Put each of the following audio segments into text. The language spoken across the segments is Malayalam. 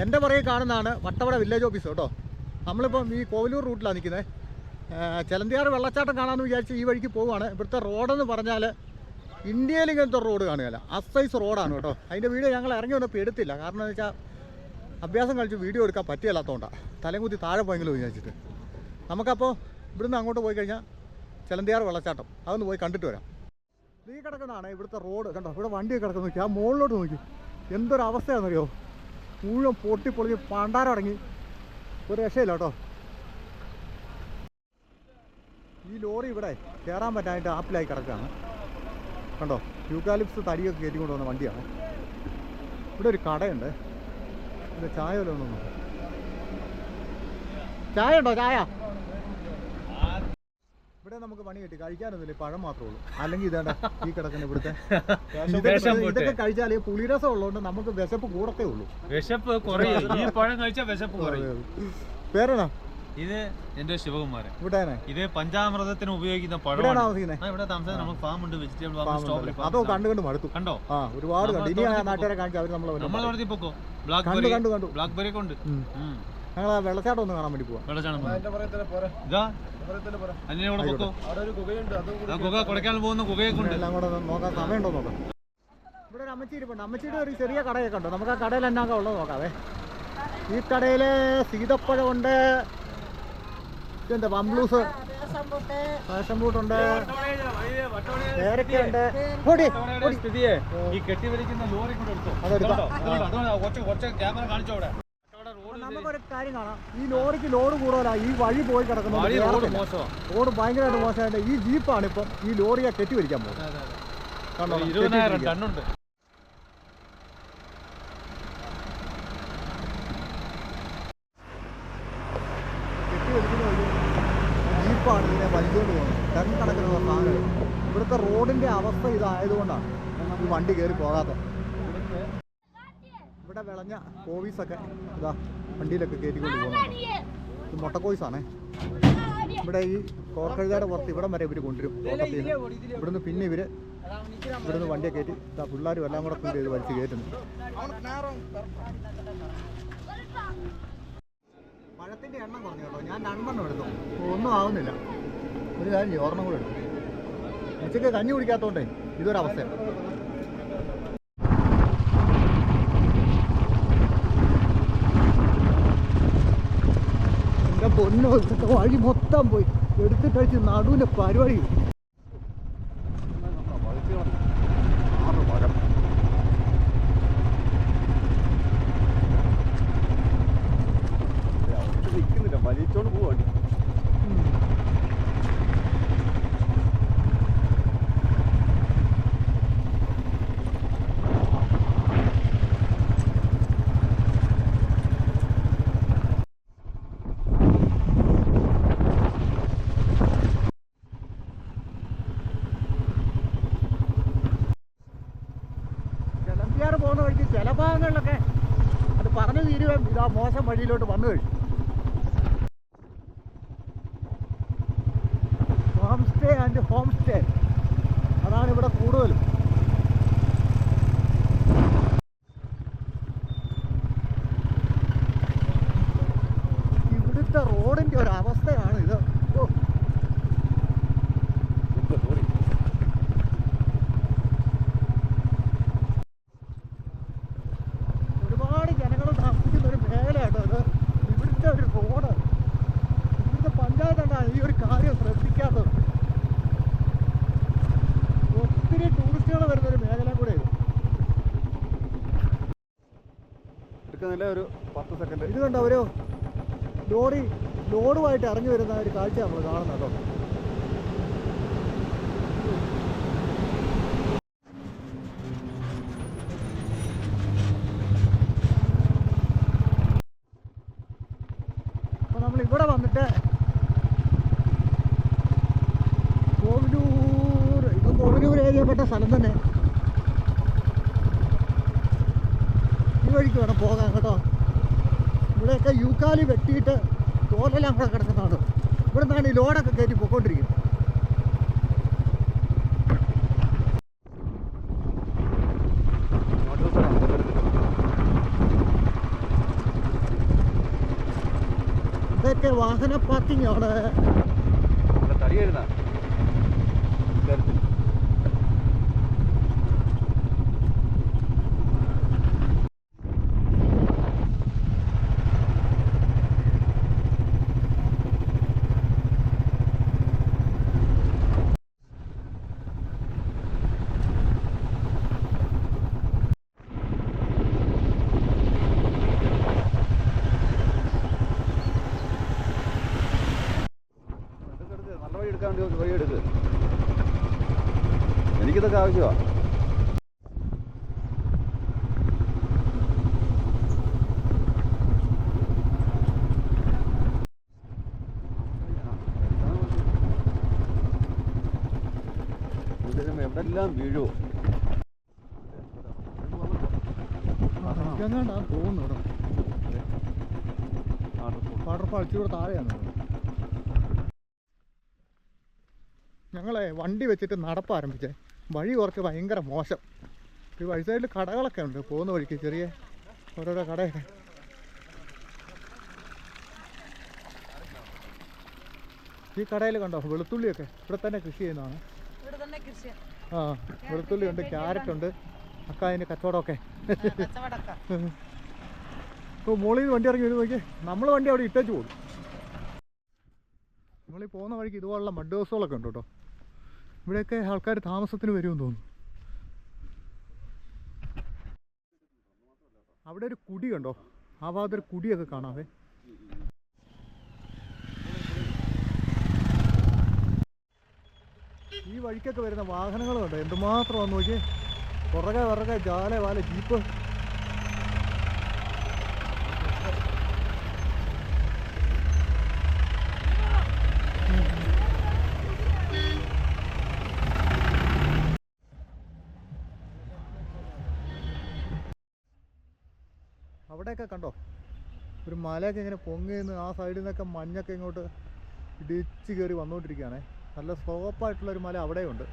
എന്റെ പുറകെ കാണുന്നതാണ് വട്ടവട വില്ലേജ് ഓഫീസ് കേട്ടോ. നമ്മളിപ്പം ഈ കോവിലൂർ റൂട്ടിലാണ് നിൽക്കുന്നത് ചെലന്തിയാറ് വെള്ളച്ചാട്ടം കാണാമെന്ന് വിചാരിച്ച് ഈ വഴിക്ക് പോവുകയാണ്. ഇവിടുത്തെ റോഡെന്ന് പറഞ്ഞാൽ ഇന്ത്യയിൽ ഇങ്ങനത്തെ റോഡ് കാണുകയില്ല. അസൈസ് റോഡാണ് കേട്ടോ. അതിന്റെ വീഡിയോ ഞങ്ങൾ ഇറങ്ങി വന്നപ്പോൾ എടുത്തില്ല. കാരണം എന്ന് വെച്ചാൽ അഭ്യാസം കളിച്ച് വീഡിയോ എടുക്കാൻ പറ്റിയല്ലാത്തതുകൊണ്ടാണ് തലയും താഴെ പോയെങ്കിലും വിചാരിച്ചിട്ട്. നമുക്കപ്പോൾ ഇവിടുന്ന് അങ്ങോട്ട് പോയി കഴിഞ്ഞാൽ ചെലന്തിയാറ് വെള്ളച്ചാട്ടം. അതൊന്ന് പോയി കണ്ടിട്ട് വരാം. ഈ കിടക്കുന്നതാണ് ഇവിടുത്തെ റോഡ് കണ്ടോ? ഇവിടെ വണ്ടി കിടക്കുന്ന നോക്കി ആ മുകളിലോട്ട് നോക്കി. എന്തൊരു അവസ്ഥയാണെന്നറിയോ മുഴുവൻ പൊട്ടി പൊളിഞ്ഞ് പണ്ടാരം അടങ്ങി. ഒരു രക്ഷയില്ല കേട്ടോ. ഈ ലോറി ഇവിടെ കയറാൻ പറ്റാനായിട്ട് ആപ്പിലായി കിടക്കുകയാണ്. കണ്ടോ? യൂക്കാലിപ്സ് തടിയൊക്കെ കയറ്റി കൊണ്ടുവന്ന വണ്ടിയാണ്. ഇവിടെ ഒരു കടയുണ്ട്. ഇവിടെ ചായ വല്ലതും ചായ ഉണ്ടോ? ചായ? ഇവിടെ നമുക്ക് പണി കിട്ടി. കഴിക്കാനൊന്നുമില്ല പഴം മാത്രമേ ഉള്ളൂ. അല്ലെങ്കിൽ ഇതാണ്ട ഈ കിടക്കുന്ന ഇവിടുത്തെ ഇതൊക്കെ കഴിച്ചാൽ പുളിരസം ഉള്ളതുകൊണ്ട് നമുക്ക് വിശപ്പ് കൂടത്തേ ഉള്ളൂ. വിശപ്പ് കുറയും. ഈ പഴം കഴിച്ചാൽ വിശപ്പ് കുറയും. പേരാണോ ഇത് എന്റെ ശിവകുമാരൻ. ഇവിടെയാണ്? ഇത് പഞ്ചാമൃതത്തിന് ഉപയോഗിക്കുന്ന പഴമാണ്. ഇവിടെ താമസിക്കുന്നത് ഫാം ഉണ്ട് വെജിറ്റബിൾ ഫാം സ്റ്റോബറി അതോ കണ്ടു കണ്ട് മടുത്തു. കണ്ടോ? ആ ഒരുപാട് കണ്ടു. ഇനി നാട്ടുകാരെ കാണിച്ച് അവർ നമ്മളെ നമ്മളെ നടത്തി പോക്കോ? കണ്ടു കണ്ടു ഒക്കെ ഉണ്ട്. ഞങ്ങൾ ആ വെള്ളച്ചാട്ടം ഒന്ന് കാണാൻ വേണ്ടി പോവാം. എല്ലാം കൂടെ സമയമുണ്ടോ നോക്കാം. ഇവിടെ ഒരു അമ്മച്ചി ഇരിപ്പുണ്ട്. അമ്മച്ചിയുടെ ഒരു ചെറിയ കടയൊക്കെ ഉണ്ട്. നമുക്ക് ആ കടയിൽ എന്നാക്ക ഉള്ളത് നോക്കാവേ ഈ കടയിൽ സീതപ്പഴമുണ്ട് എന്താ ബംബ്ലൂസ് ഫാഷൻ ബൂട്ടുണ്ട് പേരക്കയുണ്ട്. ഈ കെട്ടി വലിക്കുന്ന ലോറി കൂടെ എടുത്തു. അതെടുക്കാം. ക്യാമറ കാണിച്ചോ അവിടെ. നമുക്കൊരു കാര്യം കാണാം. ഈ ലോറിക്ക് ലോഡ് കൂടുതലാ. ഈ വഴി പോയി കിടക്കുന്നത് റോഡ് ഭയങ്കരമായിട്ട് മോശമായിട്ട് ഈ ജീപ്പാണ് ഇപ്പം ഈ ലോറിയെ കെട്ടി വലിക്കാൻ പോകുന്നത് ഇരുപതിനായിരം. ടണ്ണുണ്ട്. ജീപ്പാണ് ഇതിനെ വലിച്ചുകൊണ്ട് പോകുന്നത്. ടൺ കണക്കിനുള്ള സാധനങ്ങൾ. ഇവിടുത്തെ റോഡിന്റെ അവസ്ഥ ഇതായതുകൊണ്ടാണ് ഈ വണ്ടി കയറി പോകാത്തത്. ഇവിടെ വിളഞ്ഞ കോവീസൊക്കെ. ഇതാ. വണ്ടിയിലൊക്കെ കയറ്റിക്കൊണ്ട് പോകുന്നത് ഇത് മുട്ടക്കോയ്സാണേ. ഇവിടെ ഈ കോർക്കഴുതയുടെ പുറത്ത് ഇവിടം വരെ ഇവർ കൊണ്ടുവരും. തോട്ടത്തിൽ ഇവിടുന്ന് പിന്നെ ഇവർ ഇവിടുന്ന് വണ്ടിയെ കയറ്റി പിള്ളേരും എല്ലാം കൂടെ കൂടി ഇത് വലിച്ച് കയറ്റുന്നു. പഴത്തിന്റെ എണ്ണം കുറഞ്ഞു കേട്ടോ. ഞാൻ രണ്ടെണ്ണം എടുത്തു. ഒന്നും ആവുന്നില്ല. ഒരു കാര്യം ഓർമ്മ കൂടെ എടുത്തു. ഉച്ചയ്ക്ക് കഞ്ഞി കുടിക്കാത്തതുകൊണ്ടേ ഇതൊരവസ്ഥയാണ് എന്റെ പൊന്നോ ഇതൊക്കെ വഴി മൊത്തം പോയി. എടുത്തിട്ട് കഴിച്ച് നടുവിന്റെ പരിപാടി നിൽക്കുന്നില്ല വലിച്ചോണ്ട് പോവാ ചെലമ്പിയാറ് പോകുന്ന വഴിക്ക് ചില ഭാഗങ്ങളിലൊക്കെ അത് പറഞ്ഞു ഇതാ മോശം വഴിയിലോട്ട് വന്നു കഴിഞ്ഞു. Home stay and home stay അതാണ് ഇവിടെ കൂടുതലും ഇവിടുത്തെ റോഡിന്റെ ഒരു അവസ്ഥയാണ് ഇത് ഓ ഒരുപാട് ജനങ്ങൾ താമസിക്കുന്ന ഒരു മേഖലയാണ് അത് ഇവിടുത്തെ ഒരു റോഡ് ഇവിടുത്തെ പഞ്ചായത്താണ് ഈ ഒരു കാര്യം ശ്രദ്ധിക്കാത്തത് ഒത്തിരി ടൂറിസ്റ്റുകൾ വരുന്ന ഒരു മേഖല കൂടെ ഇത് എടുക്കുന്നില്ല ഒരു പത്ത് സെക്കൻഡ് ഇത് കണ്ടോ ഒരു ലോറി ലോഡുമായിട്ട് ഇറങ്ങി വരുന്ന ഒരു കാഴ്ച നമ്മൾ കാണുന്നത് കേട്ടോ. അപ്പോൾ നമ്മൾ ഇവിടെ വന്നിട്ട് സ്ഥലം തന്നെ. വഴിക്ക് വേണം പോകാൻ കേട്ടോ. ഇവിടെയൊക്കെ യൂക്കാലി വെട്ടിയിട്ട് തോലെല്ലാം കൂടെ കിടക്കുന്നതാണ്. ഇവിടെ നിന്നാണ് ഈ ലോഡൊക്കെ കയറ്റി പോയിക്കൊണ്ടിരിക്കുന്നത് ഇതൊക്കെ വാഹന പാർക്കിംഗ് ആണ്. തടി വരുന്ന എടുക്ക്. വേണ്ടി വഴി വേണ്ടി വഴി എടുക്ക് എനിക്കിതൊക്കെ ആവശ്യമാണ് എല്ലാം വീഴുമോ വാട്ടർഫാൾ ഇച്ചിരി കൂടെ താഴെയാണ്. ഞങ്ങളെ വണ്ടി വെച്ചിട്ട് നടപ്പ് ആരംഭിച്ചേ. വഴി കുറച്ച് ഭയങ്കര മോശം. ഈ വഴി സൈഡിൽ കടകളൊക്കെ ഉണ്ട്. പോകുന്ന വഴിക്ക് ചെറിയ ഓരോരോ കടയൊക്കെ. ഈ കടയിൽ കണ്ടോ? വെളുത്തുള്ളിയൊക്കെ ഇവിടെ തന്നെ കൃഷി ചെയ്യുന്നതാണ്. ആ വെളുത്തുള്ളി ഉണ്ട് ക്യാരറ്റ് ഉണ്ട് അക്ക അതിന് കച്ചവടമൊക്കെ. ഇപ്പോൾ മോളിൽ വണ്ടി ഇറങ്ങി വരുന്ന നോക്കി നമ്മൾ വണ്ടി അവിടെ ഇട്ടേച്ച് പോകും നമ്മളീ പോകുന്ന വഴിക്ക് ഇതുപോലുള്ള മഡ് ഹൗസുകളൊക്കെ ഉണ്ട് കേട്ടോ. ഇവിടെയൊക്കെ ആൾക്കാർ താമസത്തിന് വരുമെന്ന് തോന്നുന്നു. അവിടെ ഒരു കുടി കണ്ടോ? ആ ഭാഗത്തൊരു കുടിയൊക്കെ കാണാവേ. ഈ വഴിക്കൊക്കെ വരുന്ന വാഹനങ്ങൾ കണ്ടോ? എന്തുമാത്രം വന്നു നോക്കി പുറകെ പുറകെ ജാല വാല ജീപ്പ്. അവിടെയൊക്കെ കണ്ടോ? ഒരു മലയൊക്കെ ഇങ്ങനെ പൊങ്ങി നിന്ന് ആ സൈഡിൽ നിന്നൊക്കെ മഞ്ഞൊക്കെ ഇങ്ങോട്ട് ഇടിച്ച് കയറി വന്നുകൊണ്ടിരിക്കുകയാണേ നല്ല സ്ലോപ്പായിട്ടുള്ളൊരു മല അവിടെയുണ്ട്.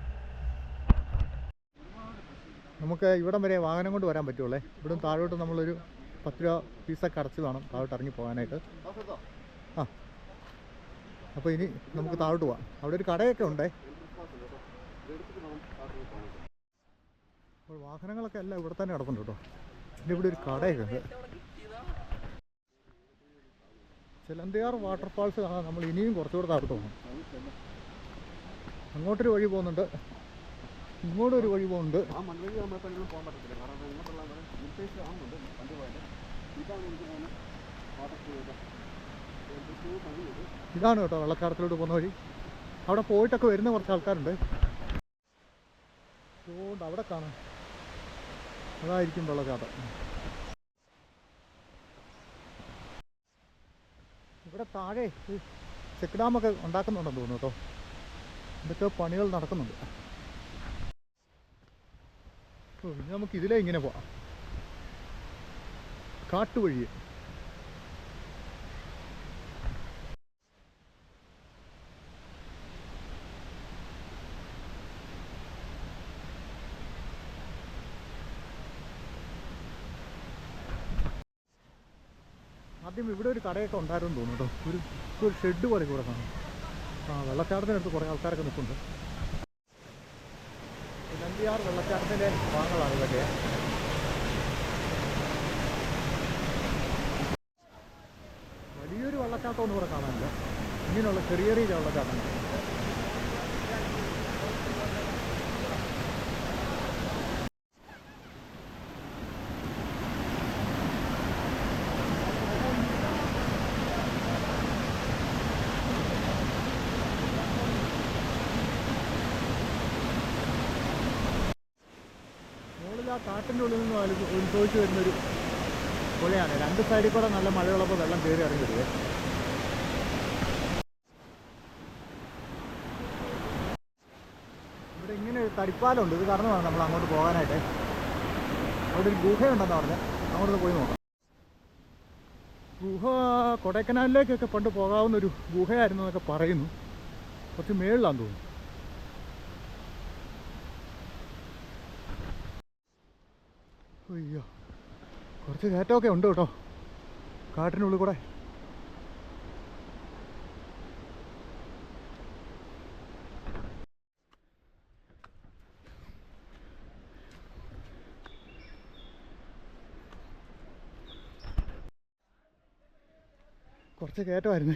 നമുക്ക് ഇവിടം വരെ വാഹനം കൊണ്ട് വരാൻ പറ്റുള്ളേ ഇവിടുന്ന് താഴോട്ട് നമ്മളൊരു പത്ത് രൂപ ഫീസൊക്കെ അടച്ച് വേണം താഴോട്ട് ഇറങ്ങി പോകാനായിട്ട്. ആ. അപ്പോൾ ഇനി നമുക്ക് താഴോട്ട് പോവാം. അവിടെ ഒരു കടയൊക്കെ ഉണ്ടേ? അപ്പോൾ വാഹനങ്ങളൊക്കെ എല്ലാം ഇവിടെ തന്നെ കിടപ്പുണ്ട് കേട്ടോ. പിന്നെ ഇവിടെ ഒരു കടയൊക്കെ ഉണ്ട് ചിലന്തിയാർ വാട്ടർഫാൾസ് കാണാൻ നമ്മൾ ഇനിയും കുറച്ചുകൂടെ താഴെ പോകണം അങ്ങോട്ടൊരു വഴി പോകുന്നുണ്ട്. ഇങ്ങോട്ടൊരു വഴി പോകുന്നുണ്ട്. ഇതാണ് കേട്ടോ വെള്ളച്ചാട്ടത്തിലോട്ട് പോകുന്ന വഴി. അവിടെ പോയിട്ടൊക്കെ വരുന്ന കുറച്ച് ആൾക്കാരുണ്ട്. അതുകൊണ്ട് അവിടെ കാണാം. അതായിരിക്കും വെള്ളച്ചാട്ടം. ഇവിടെ താഴെ ചെക്ക് ഡാമൊക്കെ ഉണ്ടാക്കുന്നുണ്ടെന്ന് തോന്നുന്നു കേട്ടോ. ഇതൊക്കെ പണികൾ നടക്കുന്നുണ്ട്. നമുക്ക് ഇതിലേ ഇങ്ങനെ പോവാം. കാട്ടുവഴി ആദ്യം ഇവിടെ ഒരു കടയൊക്കെ ഉണ്ടായിരുന്നു തോന്നുന്നു കേട്ടോ. ഒരു ഒരു ഷെഡ് പോലെ കൂടെ കാണും. ആ വെള്ളച്ചാട്ടത്തിനടുത്ത് കുറേ ആൾക്കാരൊക്കെ നിൽക്കുന്നുണ്ട് നന്ദിയാർ വെള്ളച്ചാട്ടത്തിന്റെ ഭാഗങ്ങളാണ് ഇതൊക്കെ. വലിയൊരു വെള്ളച്ചാട്ടം ഒന്നും ഇവിടെ കാണാനില്ല. ഇങ്ങനെയുള്ള ചെറിയ ചെറിയ വെള്ളച്ചാട്ടങ്ങൾ ഉത്ഭവിച്ച് വരുന്നൊരു പുഴയാണ്. രണ്ട് സൈഡിൽ കൂടെ നല്ല മഴയുള്ളപ്പോൾ വെള്ളം കയറി ഇറങ്ങി ഇവിടെ ഇങ്ങനെ ഒരു തടിപ്പാലമുണ്ട്. ഇത് കാരണമാണ് നമ്മൾ അങ്ങോട്ട് പോകാനായിട്ട്. അവിടെ ഒരു ഗുഹയുണ്ടെന്ന് പറഞ്ഞ്. അങ്ങോട്ട് പോയി നോക്കാം. ഗുഹ കൊടൈക്കനാലിലേക്കൊക്കെ പണ്ട് പോകാവുന്ന ഒരു ഗുഹയായിരുന്നു എന്നൊക്കെ പറയുന്നു. കുറച്ച് മേളിലാന്ന് തോന്നുന്നു. അയ്യോ കുറച്ച് കയറ്റമൊക്കെ ഉണ്ട് കേട്ടോ. കാട്ടിനുള്ളിൽ കൂടെ. കുറച്ച് കയറ്റമായിരുന്നു.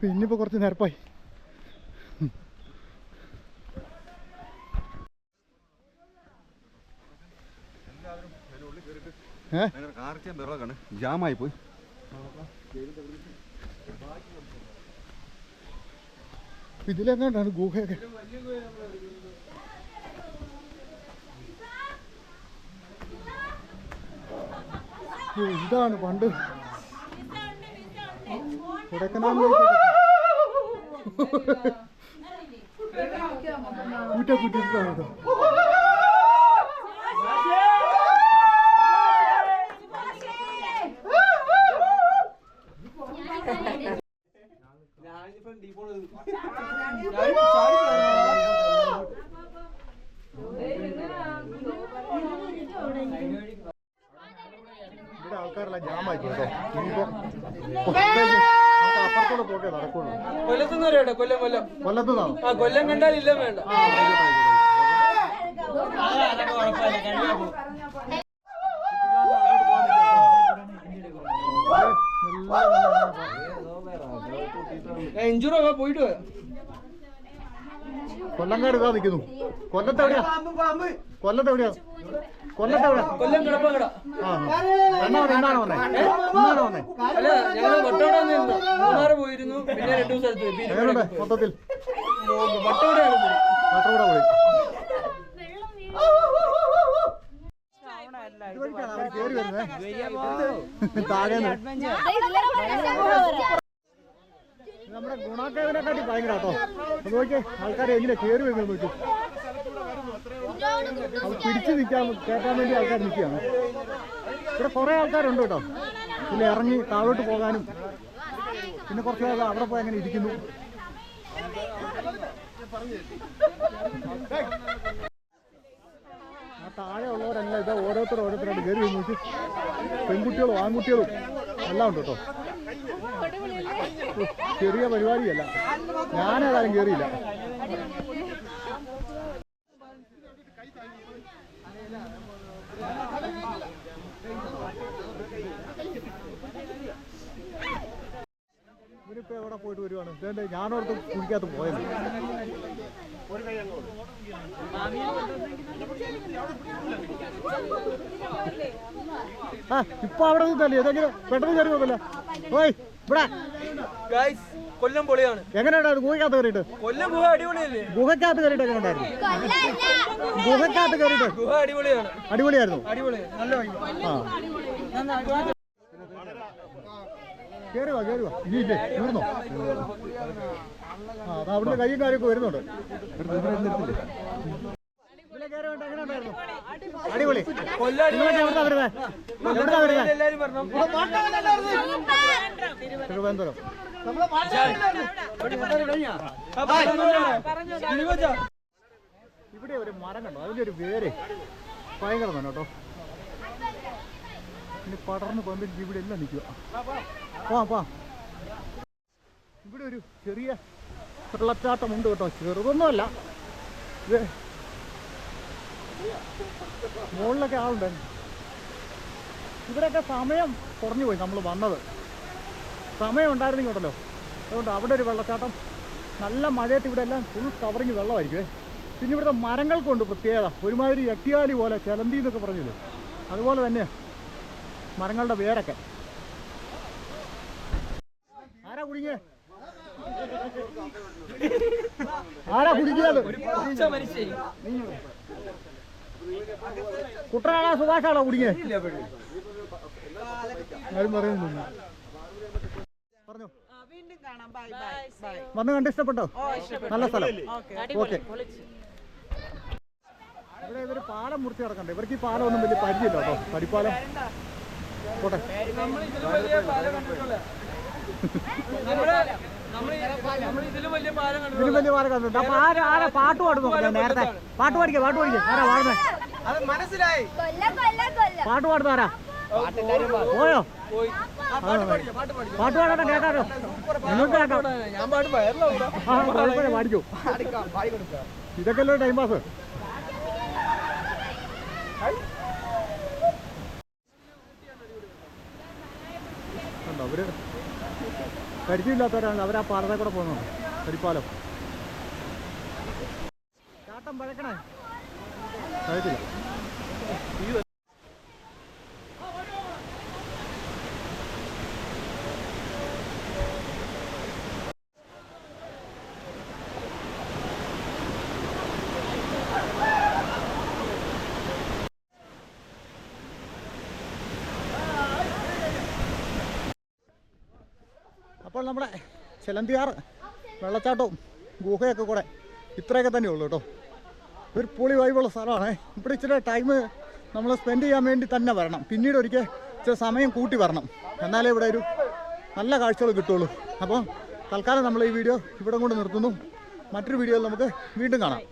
പിന്നിപ്പോൾ കുറച്ച് നിരപ്പായി ജാമായി പോയി ഇതിലെങ്ങാണ്ടാണ് ഗുഹയൊക്കെ? ഇതാണ് പണ്ട്. കൊടക്കനാലിലേക്ക് കൂറ്റ കുറ്റിട്ടാണ് കേട്ടോ ഇവിടെ ആൾക്കാരെല്ലാം ജാമായി കേട്ടോ. അപ്പുറത്തോടെ പോകേ നടക്കുള്ളൂ. കൊല്ലത്തുനിന്ന് വരെ കൊല്ലം കൊല്ലം. കൊല്ലത്തുനിന്നാണോ ആ കൊല്ലം കണ്ടാൽ ഇല്ല വേണ്ട. ഇഞ്ചൂറൊക്കെ പോയിട്ട് വരാം. കൊല്ലങ്കാട് ഇതാ നിൽക്കുന്നു കൊല്ലത്ത് എവിടെയാ? കൊല്ലത്ത് എവിടെയാ? കൊല്ലത്ത് എവിടെയാ? കൊല്ലം എന്നാണ് വന്നേ? എന്നാണ് വന്നേ? അല്ല ഞങ്ങൾ മൂന്നാറ് പോയിരുന്നു പിന്നെ രണ്ടു എങ്ങനെയുണ്ട് മൊത്തത്തിൽ? പോയി. താഴെ നമ്മുടെ ഗുണാക്കേവിനെക്കാട്ടി ഭയങ്കര കേട്ടോ അത് നോക്കിയേ ആൾക്കാരെ എങ്ങനെ കയറി വരുന്നത് നോക്കി അത് പിടിച്ചു നിൽക്കാൻ കയറ്റാൻ വേണ്ടി ആൾക്കാർ നിൽക്കുകയാണ്. ഇവിടെ കുറേ ആൾക്കാരുണ്ട് കേട്ടോ. പിന്നെ ഇറങ്ങി താഴോട്ട് പോകാനും. പിന്നെ കുറച്ച് ആൾ അവിടെ പോയി അങ്ങനെ ഇരിക്കുന്നു. ആ താഴെ ഉള്ളവരെല്ലാം ഇതാ ഓരോരുത്തർ ഓരോരുത്തരായിട്ട് കയറി നോക്കി. പെൺകുട്ടികളും ആൺകുട്ടികളും എല്ലാം ഉണ്ട് കേട്ടോ. ചെറിയ പരിപാടിയല്ല. ഞാനേതായാലും കയറിയില്ല ഇവരിപ്പോ എവിടെ പോയിട്ട് വരുവാണ്? ഇതേണ്ട ഞാനോർത്ത് കുടിക്കാത്ത പോയത്. ആ ഇപ്പൊ അവിടെ നിന്നല്ലേ? ഏതെങ്കിലും പെട്ടെന്ന് കയറി പോകല്ലേ ഓയ് കൊല്ലം പൊളിയാണ്. എങ്ങനെയുണ്ടായിരുന്നു ഗുഹയ്ക്കകത്ത് കയറിയിട്ട്? കൊല്ലം ഗുഹ അടിപൊളിയല്ലേ? ഗുഹയ്ക്കകത്ത് കയറിയിട്ട് എങ്ങനെ ഉണ്ടായിരുന്നു ഗുഹയ്ക്കകത്ത് കയറിയിട്ട്. ഗുഹ അടിപൊളിയാണ്. അടിപൊളിയായിരുന്നു? അടിപൊളി. നല്ല തീർന്നോ ആ. അവിടുന്ന് കയ്യും കാര്യമൊക്കെ വരുന്നുണ്ട് ഇതിലെ കയറി വേണ്ട എങ്ങനെ ഉണ്ടായിരുന്നു അടിപൊളി. തിരുവനന്തപുരം. ഇവിടെ ഒരു മരം കണ്ടോ? അതിന്റെ ഒരു വേര്. ഭയങ്കര തന്നെ കേട്ടോ. ഇനി പടർന്ന് പന്തിരിച്ച് ഇവിടെ എല്ലാം നിൽക്കുക. പോവാ പോവാ ഇവിടെ ഒരു ചെറിയ വെള്ളച്ചാട്ടമുണ്ട് കേട്ടോ. ചെറുതൊന്നുമല്ല. ഇത് മുകളിലൊക്കെ ആളുണ്ട്. ഇവിടെയൊക്കെ സമയം കുറഞ്ഞു പോയി നമ്മൾ വന്നത്. സമയം ഉണ്ടായിരുന്നെങ്കിൽ ഉണ്ടല്ലോ. അതുകൊണ്ട് അവിടെ ഒരു വെള്ളച്ചാട്ടം നല്ല മഴയത്ത് ഇവിടെ എല്ലാം ഫുൾ കവറിങ് വെള്ളമായിരിക്കുമേ പിന്നെ ഇവിടുത്തെ മരങ്ങൾക്കുണ്ട് പ്രത്യേകത. ഒരുമാതിരി എട്ടിയാലി പോലെ ചെലന്തി എന്നൊക്കെ പറഞ്ഞില്ലേ. അതുപോലെ തന്നെ മരങ്ങളുടെ വേരൊക്കെ. ആരാ കുടുങ്ങിയേ? ആരാ കുടുങ്ങിയത്? കുട്ടനാണോ സുഭാഷാണോ ആരും പറയുന്നില്ല പറഞ്ഞു. വീണ്ടും കാണാം. ബൈ ബൈ ബൈ വന്ന് കണ്ട് ഇഷ്ടപ്പെട്ടോ. നല്ല സ്ഥലം. ഓക്കെ ഇവിടെ ഇവർ പാലം മുറിച്ച് കിടക്കണ്ട? ഇവർക്ക് ഈ പാലം ഒന്നും വലിയ പരിചയമില്ല കേട്ടോ. തടിപ്പാലം പോട്ടെ. ഇതിലും വലിയ പാലം കണ്ടിട്ടുണ്ട്. അപ്പൊ ആരാ ആരാ പാട്ട് പാടുന്നു നേരത്തെ. പാട്ട് പാടിക്കേ പാട്ട് പാടിക്കേ. ആരാ പാടുന്നേ? അത് മനസ്സിലായി. കൊല്ലം കൊല്ലം കൊല്ലം. പാട്ട് പാടുന്ന ആരാ? പോയോ? പോയി. പാട്ട് പാടാ കേൾക്കാറോ നിങ്ങൾക്ക് കുഴപ്പമില്ല പാടിക്കോ. ഇതൊക്കെ അല്ലേ ടൈം പാസ് കണ്ടോ അവർ പരിചയമില്ലാത്തവരാണ് അവർ ആ പാലത്തെ കൂടെ പോകുന്നത്. പരിപ്പാലം. ചാട്ടം പഴക്കണേ. പഴക്കില്ല അപ്പോൾ നമ്മുടെ ചിലന്തിയാർ വെള്ളച്ചാട്ടവും ഗുഹയൊക്കെ കൂടെ ഇത്രയൊക്കെ തന്നെ ഉള്ളൂ കേട്ടോ. ഒരു പൊളി വൈബുള്ള സ്ഥലമാണ്. ഇവിടെ ഇച്ചിരി ടൈം നമ്മൾ സ്പെൻഡ് ചെയ്യാൻ വേണ്ടി തന്നെ വരണം. പിന്നീട് ഒരിക്കൽ ഇച്ചിരി സമയം കൂട്ടി വരണം. എന്നാലേ ഇവിടെ ഒരു നല്ല കാഴ്ചകൾ കിട്ടുള്ളൂ. അപ്പോൾ തൽക്കാലം നമ്മൾ ഈ വീഡിയോ ഇവിടെ കൊണ്ട് നിർത്തുന്നു. മറ്റൊരു വീഡിയോയിൽ നമുക്ക് വീണ്ടും കാണാം.